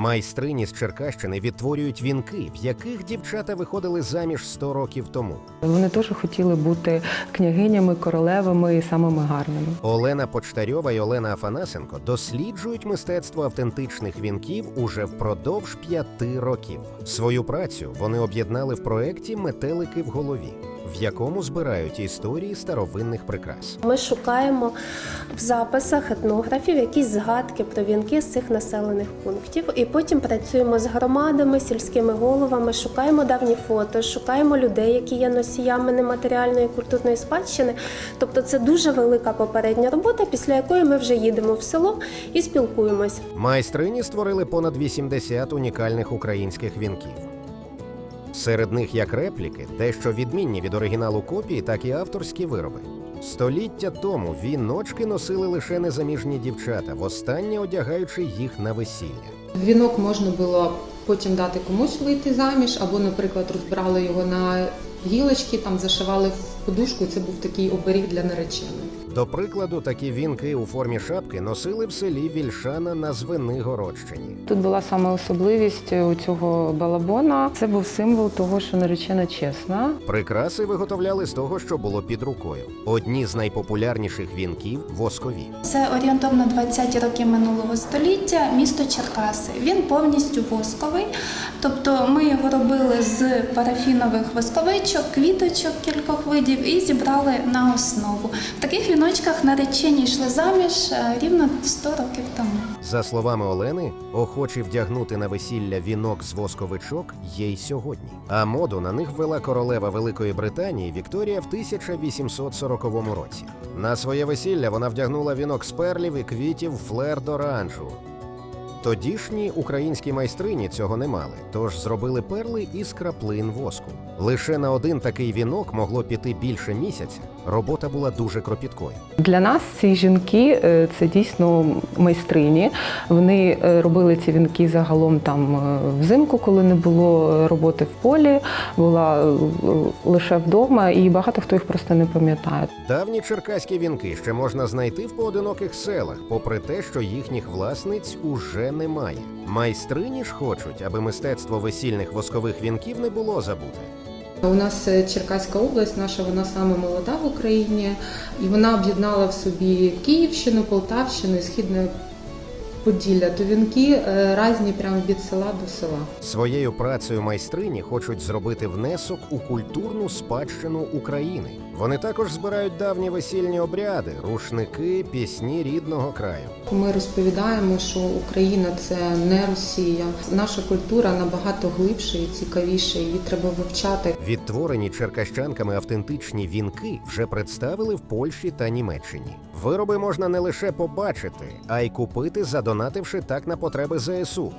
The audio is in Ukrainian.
Майстрині з Черкащини відтворюють вінки, в яких дівчата виходили заміж 100 років тому. Вони теж хотіли бути княгинями, королевами і самими гарними. Олена Почтарьова і Олена Афанасенко досліджують мистецтво автентичних вінків уже впродовж п'яти років. Свою працю вони об'єднали в проєкті Метелики в голові, в якому збирають історії старовинних прикрас. Ми шукаємо записах етнографів якісь згадки про вінки з цих населених пунктів, і потім працюємо з громадами, сільськими головами, шукаємо давні фото, шукаємо людей, які є носіями нематеріальної культурної спадщини. Тобто це дуже велика попередня робота, після якої ми вже їдемо в село і спілкуємось. Майстрині створили понад 80 унікальних українських вінків. Серед них як репліки, дещо відмінні від оригіналу копії, так і авторські вироби. Століття тому віночки носили лише незаміжні дівчата, востаннє одягаючи їх на весілля. Вінок можна було потім дати комусь вийти заміж, або, наприклад, розбирали його на гілочки, там зашивали в подушку. Це був такий оберіг для нареченої. До прикладу, такі вінки у формі шапки носили в селі Вільшана на Звенигородщині. Тут була саме особливість у цього балабона. Це був символ того, що наречена чесна. Прикраси виготовляли з того, що було під рукою. Одні з найпопулярніших вінків воскові. Це орієнтовно 20-ті роки минулого століття, місто Черкаси. Він повністю восковий, тобто ми його робили з парафінових восковичок, квіточок кількох видів і зібрали на основу. В таких віночках наречені йшли заміж е, рівно 100 років тому. За словами Олени, охочі вдягнути на весілля вінок з восковичок є й сьогодні. А моду на них ввела королева Великої Британії Вікторія в 1840 році. На своє весілля вона вдягнула вінок з перлів і квітів флер доранжу. Тодішні українські майстрині цього не мали, тож зробили перли із краплин воску. Лише на один такий вінок могло піти більше місяця. Робота була дуже кропіткою. Для нас ці жінки е, це дійсно майстрині. Вони е, робили ці вінки загалом там е, взимку, коли не було роботи в полі, була лише вдома, і багато хто їх просто не пам'ятає. Давні черкаські вінки ще можна знайти в поодиноких селах, попри те, що їхніх власниць уже немає. Майстрині ж хочуть, аби мистецтво весільних воскових вінків не було забуте. У нас е, Черкаська область, наша вона саме молода в Україні, і вона об'єднала в собі Київщину, Полтавщину і Східне Поділля. То вінки е, різні прямо від села до села. Своєю працею майстрині хочуть зробити внесок у культурну спадщину України. Вони також збирають давні весільні обряди, рушники, пісні рідного краю. Ми розповідаємо, що Україна це не Росія. Наша культура набагато глибша і цікавіша. Її треба вивчати. Відтворені черкащанками автентичні вінки вже представили в Польщі та Німеччині. Вироби можна не лише побачити, а й купити, задонативши так на потреби ЗСУ.